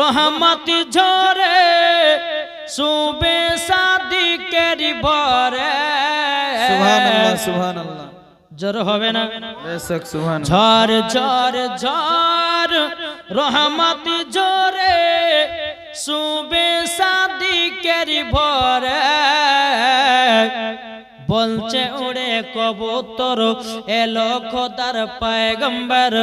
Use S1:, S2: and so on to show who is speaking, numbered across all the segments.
S1: রহমত ঝরে সুবে সাদিকের বরে
S2: সুবহানাল্লাহ সুবহানাল্লাহ।
S1: জোর হবে না?
S2: বেশক সুবহানাল্লাহ।
S1: ঝড় ঝড় ঝড় রহমত জোরে সুবে সাদিকের ভরে। বলছে উড়ে কবুতর এলো খোদার পায়গম্বর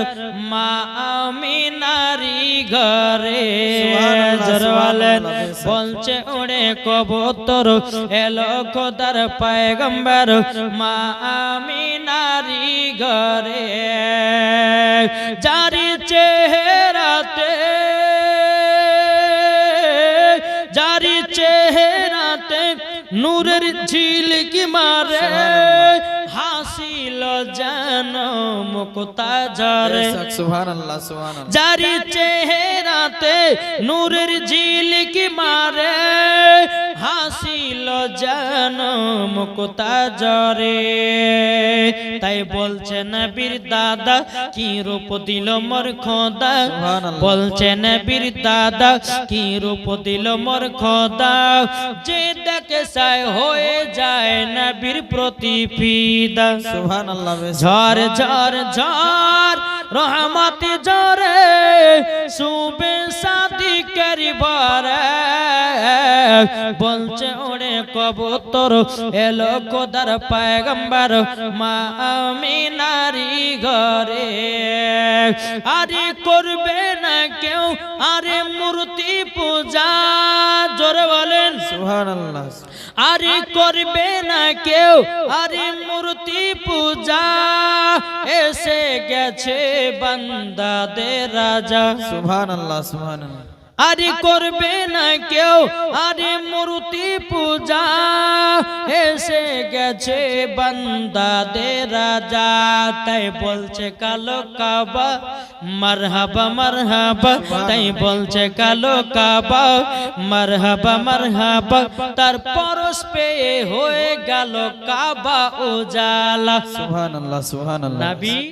S1: মা আমি নারী ঘরে।
S2: সুবহানাল্লাহ,
S1: জোর বলেন
S2: সুবহানাল্লাহ,
S1: বলছে উড়ে কবুতর এলো খোদার পায়গম্বর মা আমি নারী ঘরে। জারি চেহারাতে জারি নূরের ঝিলকি মারে হাসিল জান মুক্তা ঝরে।
S2: সুবহানাল্লাহ সুবহানাল্লাহ।
S1: জারি চেহারাতে নূরের ঝিলকি মারে হাসিল জান মুক্তা জরে তাই বলছে নবীর দাদা কি রূপ দিল মোর খোদা। বলছে নবীর দাদা কি রূপ দিল মোর খোদা? যে দেখে সায় হয়ে যায় নবীর প্রতি ফিদা
S2: সুবহানাল্লাহ
S1: ঝড় ঝড় ঝড় রহমত ঝরে সুবে সাদি করিবারে বলছে ওরে কবুতর এলো কোদার পায়গম্বর মা আমি নারী ঘরে। আরে করবে না কেউ আরে মূর্তি পূজা জোরে বলেন।
S2: সুবহানাল্লাহ।
S1: আরে করবে না কেউ আরে মূর্তি পূজা এসে গেছে বান্দাদের রাজা।
S2: সুবহানাল্লাহ সুবহানাল্লাহ।
S1: আরে করবে না কেউ? আরে মূর্তি পূজা এসে গেছে বান্দাদের রাজা। তাই বলছে কালো কাবা মারহাবা মারহাবা। তাই বলছে কালো কাবা মারহাবা মারহাবা। তার পরশ পেয়ে হয়ে গেল কাবা উজালা।
S2: সুবহানাল্লাহ সুবহানাল্লাহ।
S1: নবী